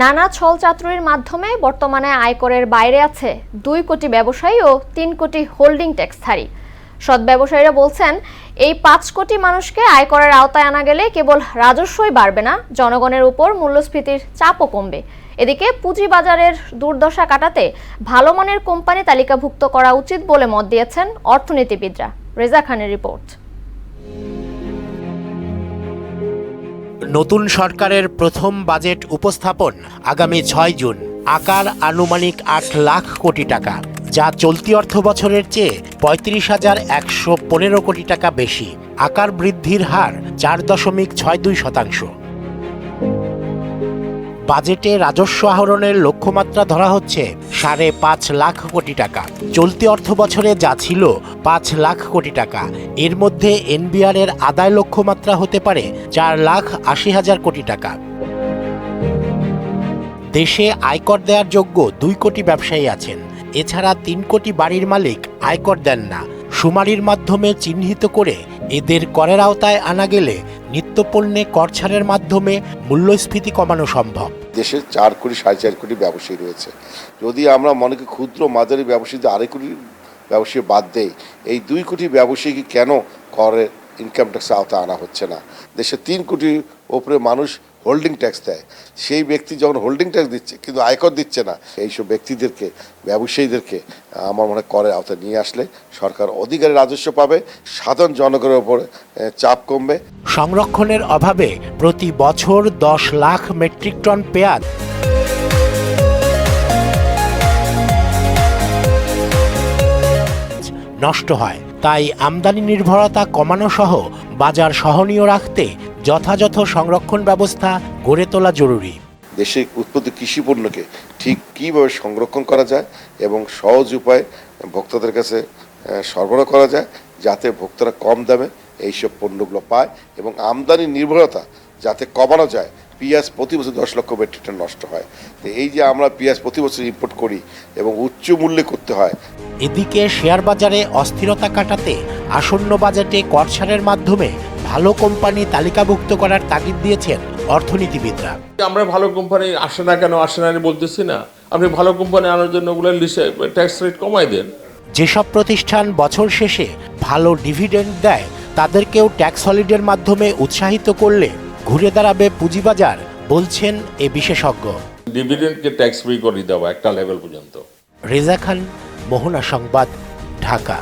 নানা ছল ছলচাতুরির মাধ্যমে বর্তমানে আয়করের বাইরে আছে দুই কোটি ব্যবসায়ী ও তিন কোটি হোল্ডিং ট্যাক্সধারী। সৎ ব্যবসায়ীরা বলছেন, এই পাঁচ কোটি মানুষকে আয়করের আওতায় আনা গেলে কেবল রাজস্বই বাড়বে না, জনগণের উপর মূল্যস্ফীতির চাপও কমবে। এদিকে পুঁজিবাজারের দুর্দশা কাটাতে ভালো মানের কোম্পানি তালিকাভুক্ত করা উচিত বলে মত দিয়েছেন অর্থনীতিবিদরা। রেজা খানের রিপোর্ট। নতুন সরকারের প্রথম বাজেট উপস্থাপন আগামী ছয় জুন। আকার আনুমানিক আট লাখ কোটি টাকা, যা চলতি অর্থ বছরের চেয়ে পঁয়ত্রিশ হাজার একশো পনেরো কোটি টাকা বেশি। আকার বৃদ্ধির হার চার দশমিক ছয় দুই শতাংশ। বাজেটে রাজস্ব আহরণের লক্ষ্যমাত্রা ধরা হচ্ছে সাড়ে পাঁচ লাখ কোটি টাকা। চলতি অর্থ বছরে যা ছিল পাঁচ লাখ কোটি টাকা। এর মধ্যে এনবিআর এর আদায় লক্ষ্যমাত্রা হতে পারে চার লাখ আশি হাজার কোটি টাকা। দেশে আয়কর দেওয়ার যোগ্য দুই কোটি ব্যবসায়ী আছেন। এছাড়া তিন কোটি বাড়ির মালিক আয়কর দেন না। শুমারির মাধ্যমে চিহ্নিত করে এদের করের আওতায় আনা গেলে নিত্যপণ্যে কর ছাড়ের মাধ্যমে মূল্যস্ফীতি কমানো সম্ভব। দেশে চার কোটি, সাড়ে চার কোটি ব্যবসায়ী রয়েছে। যদি আমরা মনে করি ক্ষুদ্র মাঝারি ব্যবসায়ীদের আড়াই কোটি ব্যবসায়ী বাদ দেই, এই দুই কোটি ব্যবসায়ীকে কেন করে ইনকাম ট্যাক্স আওতা আনা হচ্ছে না? দেশে তিন কোটির ওপরে মানুষ হোল্ডিং ট্যাক্স দেয়। সেই ব্যক্তি যখন হোল্ডিং ট্যাক্স দিচ্ছে, কিন্তু আয়কর দিচ্ছে না, এইসব ব্যক্তিদেরকে, ব্যবসায়ীদেরকে আমার মনে করের আওতায় নিয়ে আসলে সরকার অধিকারী রাজস্ব পাবে, সাধারণ জনগণের ওপরে চাপ কমবে। সংরক্ষণের অভাবে প্রতি বছর দশ লাখ মেট্রিক টন পেঁয়াজ নষ্ট হয়। তাই আমদানি নির্ভরতা কমানো সহ বাজার সহনীয় রাখতে যথাযথ সংরক্ষণ ব্যবস্থা গড়ে তোলা জরুরি। দেশে উৎপত্তি কৃষি পণ্যকে ঠিক কীভাবে সংরক্ষণ করা যায় এবং সহজ উপায়ে ভোক্তাদের কাছে সরবরাহ করা যায় যাতে ভোক্তারা কম দামে এইসব পণ্যগুলো পায় এবং আমদানি নির্ভরতা যাতে কমানো যায়। পেঁয়াজ প্রতি বছর দশ লক্ষ মেট্রিক টন নষ্ট হয়। তো এই যে আমরা পেঁয়াজ প্রতি বছর ইম্পোর্ট করি এবং উচ্চ মূল্যে করতে হয়। এদিকে শেয়ার বাজারে অস্থিরতা কাটাতে আসন্ন বাজেটে কর ছাড়ের মাধ্যমে ভালো কোম্পানি তালিকাভুক্ত করার তাগিদ দিয়েছেন অর্থনীতিবিদরা। আমরা ভালো কোম্পানি আসে না কেন আসে না বলতেছি না। আপনি ভালো কোম্পানি আনার জন্য ওগুলো ট্যাক্স রেট কমাই দেন। যেসব প্রতিষ্ঠান বছর শেষে ভালো ডিভিডেন্ড দেয় তাদেরকেও ট্যাক্স হলিডের মাধ্যমে উৎসাহিত করলে ঘুরে দাঁড়াবে পুঁজিবাজার বলছেন এ বিশেষজ্ঞ। ডিভিডেন্ডকে ট্যাক্স ফ্রি করে দেওয়া একটা লেভেল পর্যন্ত। রেজা খান মোহনা সংবাদ ঢাকা।